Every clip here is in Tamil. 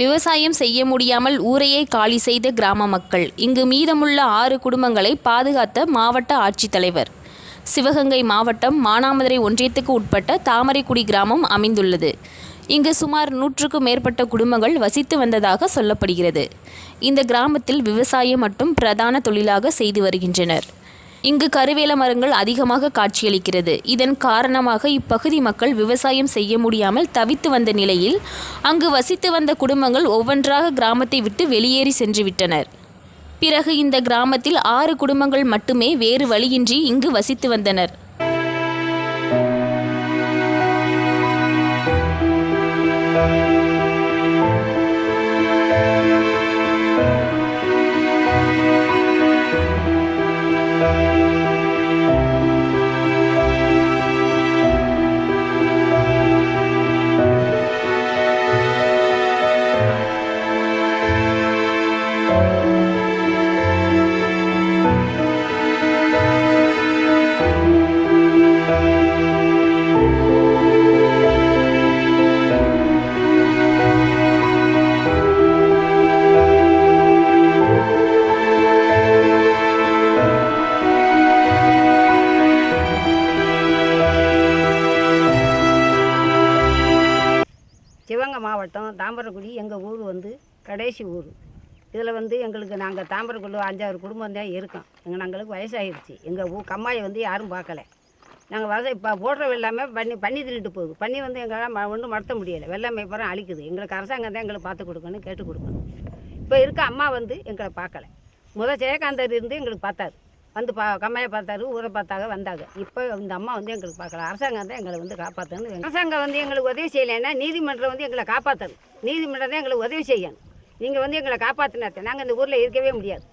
விவசாயம் செய்ய முடியாமல் ஊரையே காலி செய்த கிராம மக்கள். இங்கு மீதமுள்ள ஆறு குடும்பங்களை பாதுகாத்த மாவட்ட ஆட்சித்தலைவர் சிவகங்கை மாவட்டம் மானாமதுரை ஒன்றியத்துக்கு உட்பட்ட தாமரைக்குடி கிராமம் அமைந்துள்ளது. இங்கு சுமார் நூற்றுக்கும் மேற்பட்ட குடும்பங்கள் வசித்து வந்ததாக சொல்லப்படுகிறது. இந்த கிராமத்தில் விவசாயம் மட்டும் பிரதான தொழிலாக செய்து வருகின்றனர். இங்கு கருவேல மரங்கள் அதிகமாக காட்சியளிக்கிறது. இதன் காரணமாக இப்பகுதி மக்கள் விவசாயம் செய்ய முடியாமல் தவித்து வந்த நிலையில் அங்கு வசித்து வந்த குடும்பங்கள் ஒவ்வொன்றாக கிராமத்தை விட்டு வெளியேறி சென்றுவிட்டனர். பிறகு இந்த கிராமத்தில் ஆறு குடும்பங்கள் மட்டுமே வேறு வழியின்றி இங்கு வசித்து வந்தனர். மாவட்டம் தாம்பரக்குடி எங்கள் ஊர் வந்து கடைசி ஊர். இதில் வந்து எங்களுக்கு நாங்கள் தாம்பரக்குடி அஞ்சாறு குடும்பம் தான் இருக்கோம். எங்கள் நாங்களுக்கு வயசாகிடுச்சு எங்கள் ஊ கம்மாயை வந்து யாரும் பார்க்கல. நாங்கள் வச இப்போ போடுற எல்லாமே பண்ணி பண்ணி திருட்டு போகுது. பண்ணி வந்து எங்களால் ஒன்றும் மறுத்த முடியலை. வெள்ளாமை பூரா அழிக்குது. எங்களுக்கு அரசாங்கம் தான் எங்களுக்கு பார்த்து கொடுக்கணும் கேட்டு கொடுக்கணும். இப்போ இருக்க அம்மா வந்து எங்களை பார்க்கல. முதல் ஜெயகாந்தர் இருந்து எங்களுக்கு பார்த்தாரு. வந்து பா கம்மாயை பார்த்தாரு ஊரை பார்த்தாங்க வந்தாங்க. இப்போ இந்த அம்மா வந்து எங்களுக்கு பார்க்கல. அரசாங்கம் தான் எங்களை வந்து காப்பாற்றணும் அரசாங்கம் வந்து எங்களுக்கு உதவி செய்யலைன்னா நீதிமன்றம் வந்து எங்களை காப்பாற்றணும் நீதிமன்றம் தான் எங்களுக்கு உதவி செய்யணும். நீங்கள் வந்து எங்களை காப்பாற்றினா நாங்கள் இந்த ஊரில் இருக்கவே முடியாது.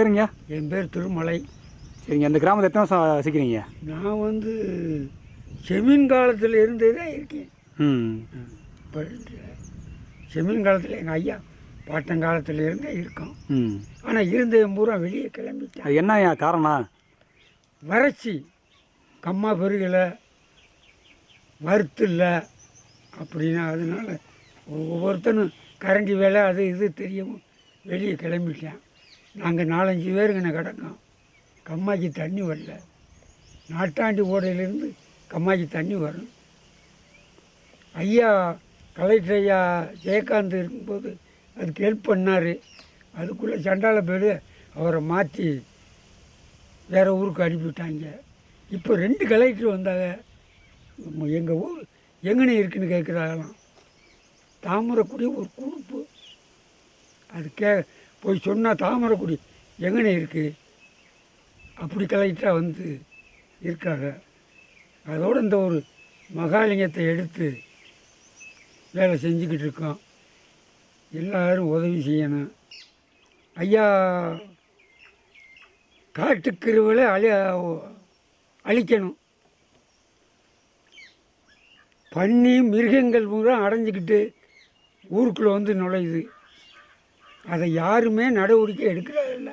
பேருங்க என் பேர் திருமலை. சரிங்க இந்த கிராமத்தை எத்தனை வருஷம் வசிக்கிறீங்க? நான் வந்து செமீன் காலத்தில் இருந்தே தான் இருக்கேன். ம். இப்போ செமீன் காலத்தில் எங்கள் ஐயா பாட்டங்காலத்தில் இருந்தே இருக்கோம். ம். ஆனால் இருந்தேன் பூரா வெளியே கிளம்பிட்டேன். அது என்ன காரணம்? வறட்சி. கம்மா பெருகலை. வறுத்து இல்லை. அப்படின்னா அதனால ஒவ்வொருத்தனும் கரண்டி வேலை அது இது தெரியவும் வெளியே கிளம்பிட்டேன். நாங்கள் நாலஞ்சு பேருங்கண்ணே கிடக்கோம். கம்மாய்க்கு தண்ணி வரல. நாட்டாண்டி ஓடையிலேருந்து கம்மாய்க்கு தண்ணி வரும். ஐயா கலெக்டர் ஐயா ஜெயகாந்த் இருக்கும்போது அதுக்கு ஹெல்ப் பண்ணார். அதுக்குள்ளே சண்டால பேர் அவரை மாற்றி வேறு ஊருக்கு அனுப்பிவிட்டாங்க. இப்போ ரெண்டு கலெக்டர் வந்தாங்க. எங்கள் ஊர் எங்கனே இருக்குன்னு கேட்குறாங்களாம் தாமரைக்குடி ஒரு குழுப்பு அது கே போய் சொன்னால் தாமரைக்குடி எங்கனே இருக்குது அப்படி கலெக்டராக வந்து இருக்காங்க. அதோட இந்த ஒரு மகாலிங்கத்தை எடுத்து வேலை செஞ்சுக்கிட்டு இருக்கோம். எல்லோரும் உதவி செய்யணும். ஐயா காட்டுக்கிருவலை அழி அழிக்கணும். பன்னி மிருகங்கள் பூரா அடைஞ்சிக்கிட்டு ஊருக்குள்ளே வந்து நுழையுது. அதை யாருமே நடவடிக்கை எடுக்கிறதில்ல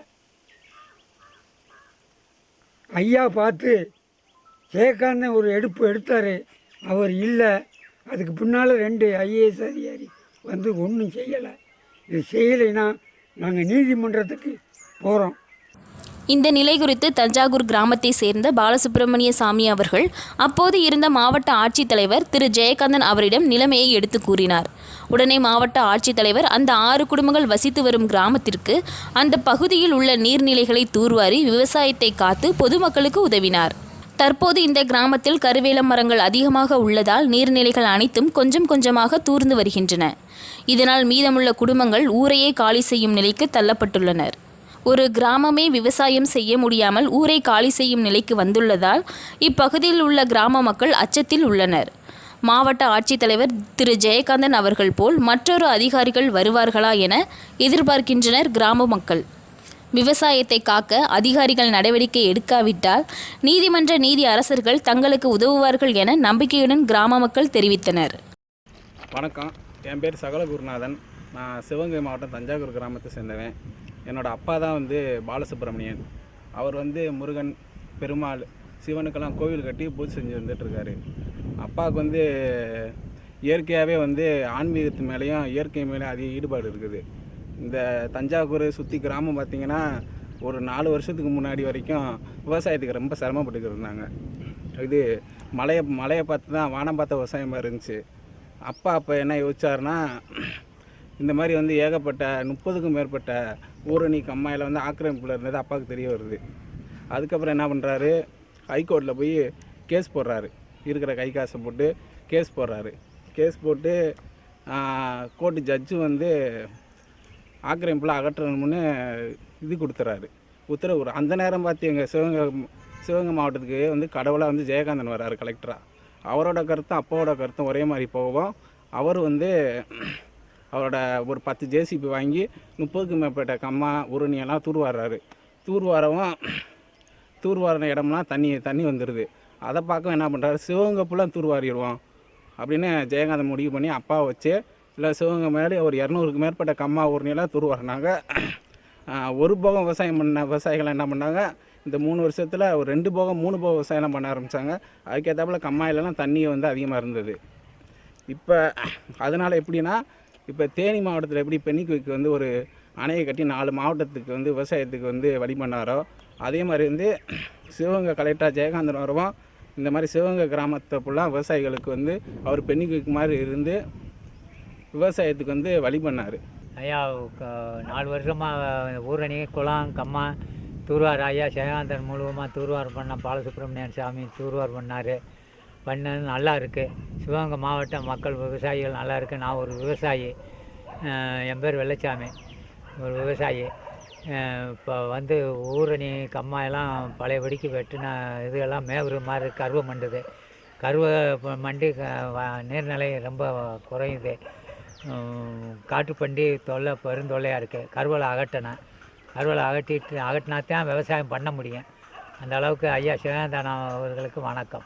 ஐயா பார்த்து ஜெயகாந்தன் ஒரு எடுப்பு எடுத்தார் அவர் இல்லை. அதுக்கு பின்னால் ரெண்டு ஐஏஎஸ் அதிகாரி வந்து ஒன்றும் செய்யலை. இது செய்யலைன்னா நாங்கள் நீதிமன்றத்துக்கு போகிறோம் இந்த நிலை குறித்து தஞ்சாவூர் கிராமத்தை சேர்ந்த பாலசுப்பிரமணிய சாமி அவர்கள் அப்போது இருந்த மாவட்ட ஆட்சித்தலைவர் திரு. ஜெயகாந்தன் அவரிடம் நிலைமையை எடுத்து கூறினார். உடனே மாவட்ட ஆட்சித்தலைவர் அந்த ஆறு குடும்பங்கள் வசித்து வரும் கிராமத்திற்கு அந்த பகுதியில் உள்ள நீர்நிலைகளை தூர்வாரி விவசாயத்தை காத்து பொதுமக்களுக்கு உதவினார். தற்போது இந்த கிராமத்தில் கருவேல மரங்கள் அதிகமாக உள்ளதால் நீர்நிலைகள் அனைத்தும் கொஞ்சம் கொஞ்சமாக தூர்ந்து வருகின்றன. இதனால் மீதமுள்ள குடும்பங்கள் ஊரையே காலி செய்யும் நிலைக்கு தள்ளப்பட்டுள்ளனர். ஒரு கிராமமே விவசாயம் செய்ய முடியாமல் ஊரை காலி செய்யும் நிலைக்கு வந்துள்ளதால் இப்பகுதியில் உள்ள கிராம மக்கள் அச்சத்தில் உள்ளனர். மாவட்ட ஆட்சித்தலைவர் திரு. ஜெயகாந்தன் அவர்கள் போல் மற்றொரு அதிகாரிகள் வருவார்களா என எதிர்பார்க்கின்றனர் கிராம மக்கள். விவசாயத்தை காக்க அதிகாரிகள் நடவடிக்கை எடுக்காவிட்டால் நீதிமன்ற நீதி அரசர்கள் தங்களுக்கு உதவுவார்கள் என நம்பிக்கையுடன் கிராம மக்கள் தெரிவித்தனர். வணக்கம். என் பேர் சகல குருநாதன். நான் சிவகங்கை மாவட்டம் தஞ்சாவூர் கிராமத்தை சேர்ந்தவன். என்னோடய அப்பா தான் வந்து பாலசுப்ரமணியன். அவர் வந்து முருகன் பெருமாள் சிவனுக்கெல்லாம் கோவில் கட்டி பூஜை செஞ்சு வந்துட்டுருக்காரு. அப்பாவுக்கு வந்து இயற்கையாகவே வந்து ஆன்மீகத்து மேலேயும் இயற்கை மேலேயும் அதிக ஈடுபாடு இருக்குது. இந்த தஞ்சாவூர் சுற்றி கிராமம் பார்த்திங்கன்னா ஒரு நாலு வருஷத்துக்கு முன்னாடி வரைக்கும் விவசாயத்துக்கு ரொம்ப சிரமப்பட்டுக்கிட்டு இருந்தாங்க. இது மலையை மலையை பார்த்து தான் வானம் பார்த்த விவசாயமாக இருந்துச்சு. அப்பா அப்போ என்ன யோசிச்சாருன்னா இந்த மாதிரி வந்து ஏகப்பட்ட முப்பதுக்கும் மேற்பட்ட ஊரணி கம்மாயில் வந்து ஆக்கிரமிப்பில் இருந்தது அப்பாவுக்கு தெரிய வருது. அதுக்கப்புறம் என்ன பண்ணுறாரு ஹைகோர்ட்டில் போய் கேஸ் போடுறாரு. இருக்கிற கை காசை போட்டு கேஸ் போடுறாரு. கேஸ் போட்டு கோர்ட்டு ஜட்ஜு வந்து ஆக்கிரமிப்பில் அகற்றணும்னு இது கொடுத்துறாரு. உத்தரவு அந்த நேரம் பார்த்து எங்கள் சிவகங்கை சிவகங்கை மாவட்டத்துக்கு வந்து கடவுளாக வந்து ஜெயகாந்தன் வர்றாரு கலெக்டராக அவரோட கருத்தும் அப்பாவோட கருத்தும் ஒரே மாதிரி போகும். அவர் வந்து அவரோட ஒரு பத்து ஜேசிபி வாங்கி முப்பதுக்கு மேற்பட்ட கம்மா உருணியெல்லாம் தூர்வாடுறாரு தூர்வாரவும் தூர்வாரின இடம்லாம் தண்ணி தண்ணி வந்துடுது அதை பார்க்க என்ன பண்ணுறாரு சிவகங்கை ஃபுல்லாக தூர்வாரிடுவோம் அப்படின்னு ஜெயகாந்தன் முடிவு பண்ணி அப்பா வச்சு இல்லை சிவகங்கை மேலே ஒரு இரநூறுக்கு மேற்பட்ட கம்மா ஊர்னியெல்லாம் தூர்வாரினாங்க ஒரு போகம் விவசாயம் பண்ண விவசாயிகள் என்ன பண்ணாங்க? இந்த மூணு வருஷத்தில் ஒரு ரெண்டு போகம் மூணு போகம் விவசாயம் பண்ண ஆரம்பித்தாங்க அதுக்கேற்றாப்புல கம்மாயிலலாம் தண்ணி வந்து அதிகமாக இருந்தது. இப்போ அதனால் எப்படின்னா இப்போ தேனி மாவட்டத்தில் எப்படி பெண்ணிக்குவிக்கு வந்து ஒரு அணையை கட்டி நாலு மாவட்டத்துக்கு வந்து விவசாயத்துக்கு வந்து வழி பண்ணாரோ அதே மாதிரி வந்து சிவகங்கை கலெக்டர் ஜெயகாந்தன் வருவோம் இந்த மாதிரி சிவகங்கை கிராமத்தை ஃபுல்லாக விவசாயிகளுக்கு வந்து அவர் பெண்ணிக்குவிக்கு மாதிரி இருந்து விவசாயத்துக்கு வந்து வழி பண்ணார் ஐயா க- நாலு வருஷமாக ஊரணி குளம் கம்மா தூர்வார் ஐயா ஜெயகாந்தன் மூலமாக தூர்வார் பண்ண பாலசுப்ரமணியன் சாமி தூர்வார் பண்ணார். பண்ணது நல்லா இருக்குது சிவகங்கை மாவட்ட மக்கள் விவசாயிகள் நல்லா இருக்குது நான் ஒரு விவசாயி. என் பேர் வெள்ளச்சாமி. ஒரு விவசாயி. இப்போ வந்து ஊரணி கம்மாயெல்லாம் பழையபடிக்கு வெட்டின இதெல்லாம் மேவுற மாதிரி கருவை மண்டுது. கருவை மண்டி க- நீர்நிலை ரொம்ப குறையுது. காட்டுப்பண்டி தொல்லை பெருந்தொல்லையாக இருக்குது கருவலை அகட்டணும் கருவலை அகட்டிட்டு அகட்டினா தான் விவசாயம் பண்ண முடியும். அந்த அளவுக்கு ஐயா சிவகாந்தானா அவர்களுக்கு வணக்கம்.